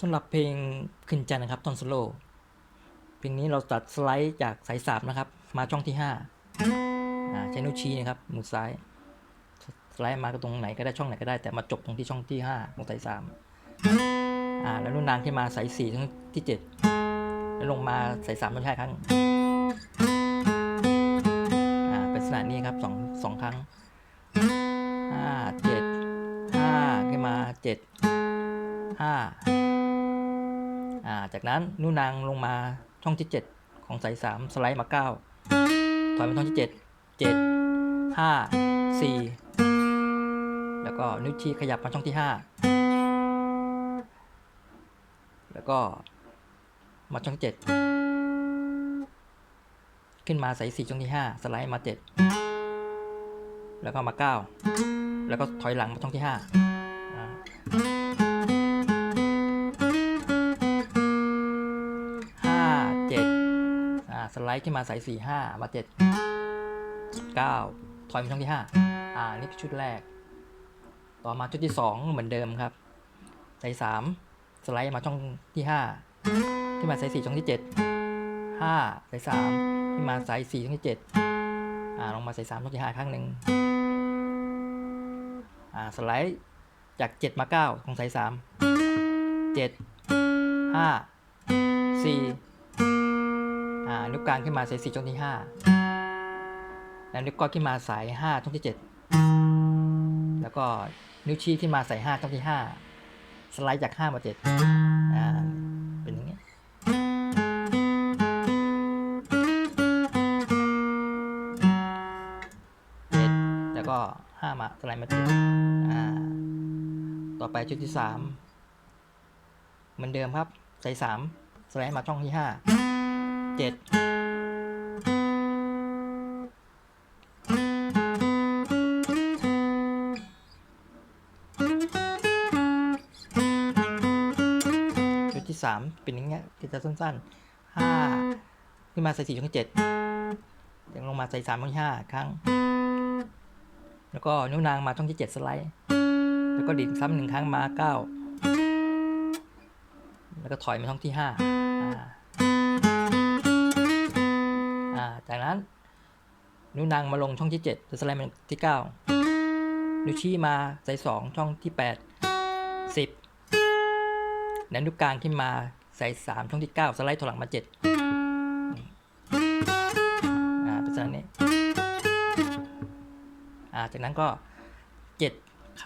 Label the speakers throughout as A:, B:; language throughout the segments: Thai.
A: สำหรับเพลงขึ้นจันนะครับตอนสโลเพลงนี้เราตัดสไลด์จากสายสามนะครับ มาช่องที่ห้าใช้นิ้วชี้นะครับมือซ้ายสไลด์มาก็ตรงไหนก็ได้ช่องไหนก็ได้แต่มาจบตรงที่ช่องที่ห้าของสายสามอ่าแล้วนุ่นนางขึ้นมาสายสี่ช่องที่เจ็ดแล้วลงมาสายสามต้องใช้ครั้งอ่าเป็นลักษณะนี้ครับสองสองครั้งห้าเจ็ดห้าขึ้นมาเจ็ดห้า อ่าจากนั้นนูนางลงมาช่องที่ 7 ของสายสามสไลด์มา 9 ถอยไปช่องที่ 7 7 5 4 แล้วก็นิ้วชี้ขยับมาช่องที่ 5 แล้วก็มาช่อง 7 ขึ้นมาสาย4ช่องที่ 5 สไลด์มา 7 แล้วก็มา 9 แล้วก็ถอยหลังมาช่องที่ 5 สไลด์ขึ้นมาสายสี่ห้ามาเจ็ดเก้าถอยมาช่องที่ห้าอ่า นี่ชุดแรก ต่อมาชุดที่สองเหมือนเดิมครับสายสามสไลด์มาช่องที่ห้าขึ้นมาสายสี่ช่องที่เจ็ดห้าสายสามขึ้นมาสายสี่ช่องที่เจ็ดอ่า ลงมาสายสามช่องที่ห้าครั้งหนึ่งอ่า สไลด์จากเจ็ดมาเก้าของสายสามเจ็ดห้าสี่ นิ้วกลางขึ้นมาสายสี่ช่องที่ห้าแล้วนิ้วก้อยขึ้นมาสายห้าช่องที่เจ็ดแล้วก็นิ้วชี้ขึ้นมาใส่ห้าช่องที่ห้าสไลด์จากห้ามาเจ็ดอ่าเป็นอย่างนี้เจ็ดแล้วก็ห้ามาสไลด์มาเจ็ดอ่าต่อไปชุดที่สามเหมือนเดิมครับใส่สามสไลด์มาช่องที่ห้า เจ็ดชุดที่สามเป็นอย่างเงี้ยจะสั้นๆห้าขึ้นมาใส่สี่ช่องเจ็ดยังลงมาใส่สามช่องห้าครั้ง แล้วก็นิ้วนางมาช่องที่เจ็ดสไลด์ แล้วก็ดีดซ้ำหนึ่งครั้งมาเก้าแล้วก็ถอยมาช่องที่ห้าอ่า จากนั้น นิ้วนางมาลงช่องที่เจ็ดสไลด์มาที่เก้านิ้วชี้มาใส่สองช่องที่แปดสิบแล้วนิ้วกลางขึ้นมาใส่สามช่องที่เก้าสไลด์ถอยหลังมาเจ็ดอ่าเป็นสันนี้อ่าจากนั้นก็เจ็ด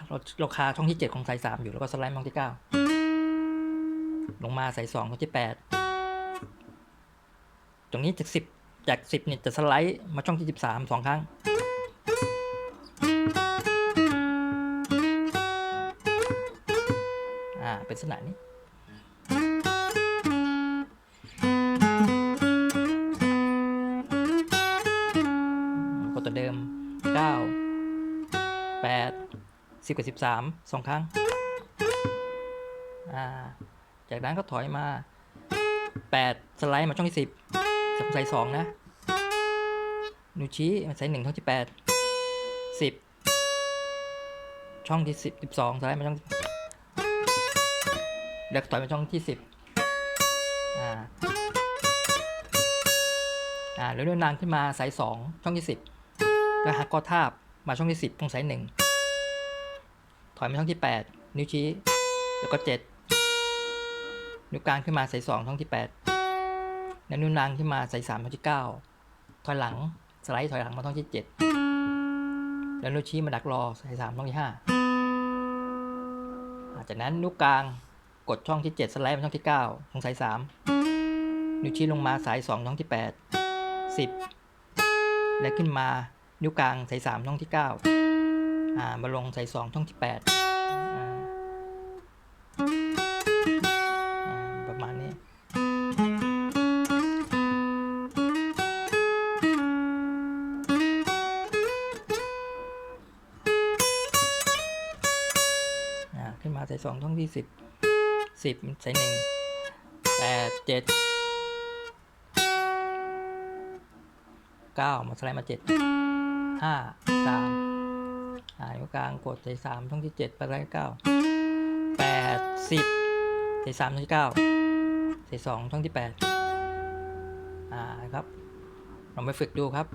A: เราเราคาช่องที่เจ็ดของสายสามอยู่แล้วก็สไลด์มาช่องที่เก้าลงมาใส่สองช่องที่แปดตรงนี้จากสิบ จากสิบเนี่ยจะสไลด์มาช่องที่สิบสามสองครั้ง อ่า เป็นลักษณะนี้กดตัวเดิม 9 8 10 กับ 13สองครั้ง อ่า จากนั้นก็ถอยมา 8 สไลด์มาช่องที่ 10 ใส่2นะนิ้วชี้มาใส่1ช่องที่8 10ช่องที่10 12สไลด์มาช่องแล้วก็ถอยมาช่องที่10อ่าอ่าแล้วเลื่อนนางขึ้นมาสายสองช่องที่สิบก็หักก็ทาบมาช่องที่สิบตรงสายหนึ่งถอยมาช่องที่แปดนิ้วชี้ แล้วก็เจ็ดนิ้วกลางขึ้นมาสายสองช่องที่แปด แล้วนิ้วนางที่มาใส่สามมาที่เก้าถอยหลังสไลด์ถอยหลังมาต้องที่เจ็ดแล้วนิ้วชี้มาดักรอใส่สามต้องที่ห้าจากนั้นนิ้วกลางกดช่องที่ 7 สไลด์มาช่องที่ 9 ของสาย3นิ้วชี้ลงมาสาย 2 ช่องที่ 8 10 และขึ้นมานิ้วกลางสาย3ช่องที่ 9 อ่ามาลงสาย 2 ช่องที่ 8 สองช่องที่สิบสิบใส่หนึ่งแปดเจ็ดเก้ามาสไลด์มาเจ็ดห้าสามอ่านิ้วกลางกดใส่สามช่องที่เจ็ดไปไล่เก้าแปดสิบใสายสามช่องที่เก้าใสายสองช่องที่แปดอ่าครับลองไปฝึกดูครับ